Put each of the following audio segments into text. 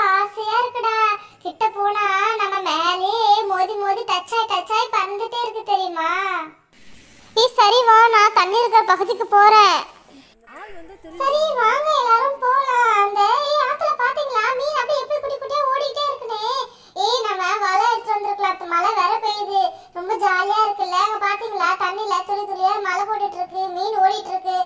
ஆசையா இருக்குடா. கிட்ட போனா நம்ம மேலே மோதி மோதி டச் ஆயி டச் ஆயி பறந்துட்டே இருக்கு தெரியுமா? நீ சரி வா நான் தண்ணி இருக்கிற பகுதிக்கு போறேன். சரி வாங்க எல்லாரும் போலாம். அந்த ஆத்துல பாத்தீங்களா? மீன் அப்படியே எப்படி குட்டி குட்டியா ஓடிட்டே இருக்குனே ஏய் நம்ம வலை எடுத்து வந்திருக்கலாம். மழை வேற பெய்யுது. ரொம்ப ஜாலியா இருக்குல்ல? அங்க பாத்தீங்களா? தண்ணில துளி துளியா மழை போட்டுட்டு இருக்கு. மீன் ஓடிட்டு இருக்கு.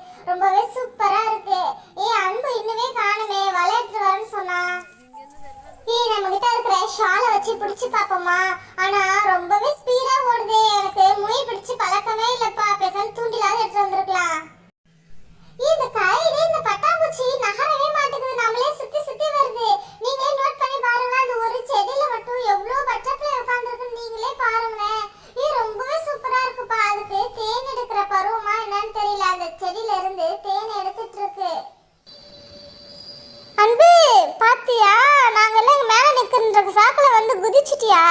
வச்சு பிடிச்சு பாப்போமா ஆனா ரொம்பவே ஸ்பீடா ஓடுது. எனக்கு முயல் பிடிச்சு பழக்கமே இல்லப்பா. பேசாம தூண்டிலாவது எடுத்து வந்திருக்கலாம். இந்த கயிறு இந்த பட்டாம்பூச்சி நகரவே மாட்டேங்குது. நம்மளே சுத்தி சுத்தி வருது. நீங்களே நோட் பண்ணி பாருங்க அந்த ஒரு செடியில மட்டும் எவ்வளவு பட்டர்ஃப்ளை உட்கார்ந்துருக்கு நீங்களே பாருங்களேன். இது ரொம்பவே சூப்பரா இருக்குப்பா. அதுக்கு தேன் எடுக்கிற பருவமா என்னன்னு தெரியல. அந்த செடியில இருந்து தேன் வந்து குதிச்சிட்டியா?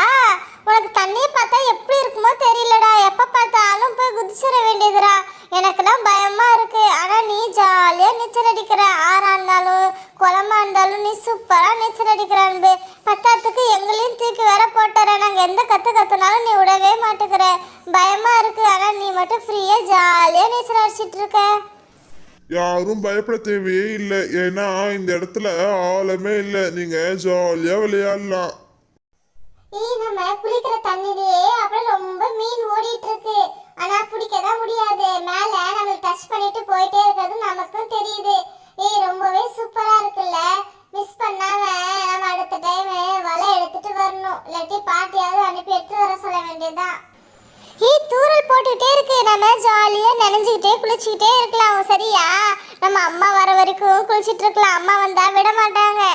உனக்கு தண்ணியை பார்த்தா எப்படி இருக்குமோ தெரியலடா. எப்போ பார்த்தாலும் போய் குதிச்சிட வேண்டியதுடா. எனக்கெல்லாம் பயமாக இருக்குது ஆனால் நீ ஜாலியாக நீச்சல் அடிக்கிற ஆறாக இருந்தாலும் குளமா இருந்தாலும் நீ சூப்பராக நீச்சல் அடிக்கிற அன்பு. பத்தாத்துக்கு எங்களையும் தூக்கி வர போட்டுற. நாங்கள் எந்த கற்று கற்றுனாலும் நீ விடவே மாட்டேங்கிற பயமாக இருக்குது ஆனால் நீ மட்டும் ஃப்ரீயாக ஜாலியாக நீச்சல் அடிச்சிட்டு இருக்க. யாரும் பயப்பட தேவையே இல்லை. ஏன்னா இந்த இடத்துல ஆழமே இல்லை. நீங்கள் ஜாலியாக விளையாடலாம். ஏய் நம்ம குளிக்கிற தண்ணிலேயே அப்புறம் ரொம்ப மீன் ஓடிட்டு இருக்கு ஆனா பிடிக்க தான் முடியாது. மேல நம்ம டச் பண்ணிட்டு போயிட்டே இருக்கிறது நமக்கும் தெரியுது. ஏய் ரொம்பவே சூப்பரா இருக்குல்ல. மிஸ் பண்ணாம நம்ம அடுத்த டைம் வலை எடுத்துட்டு வரணும். இல்லாட்டி பாட்டியாவது அனுப்பி எடுத்து வர சொல்ல வேண்டியதுதான். ஏய் தூரல் போட்டுட்டே இருக்கு. நம்ம ஜாலியா நனைஞ்சுக்கிட்டே குளிச்சுக்கிட்டே இருக்கலாம். சரியா? நம்ம அம்மா வர வரைக்கும் குளிச்சிட்டு இருக்கலாம். அம்மா வந்தா விட மாட்டாங்க.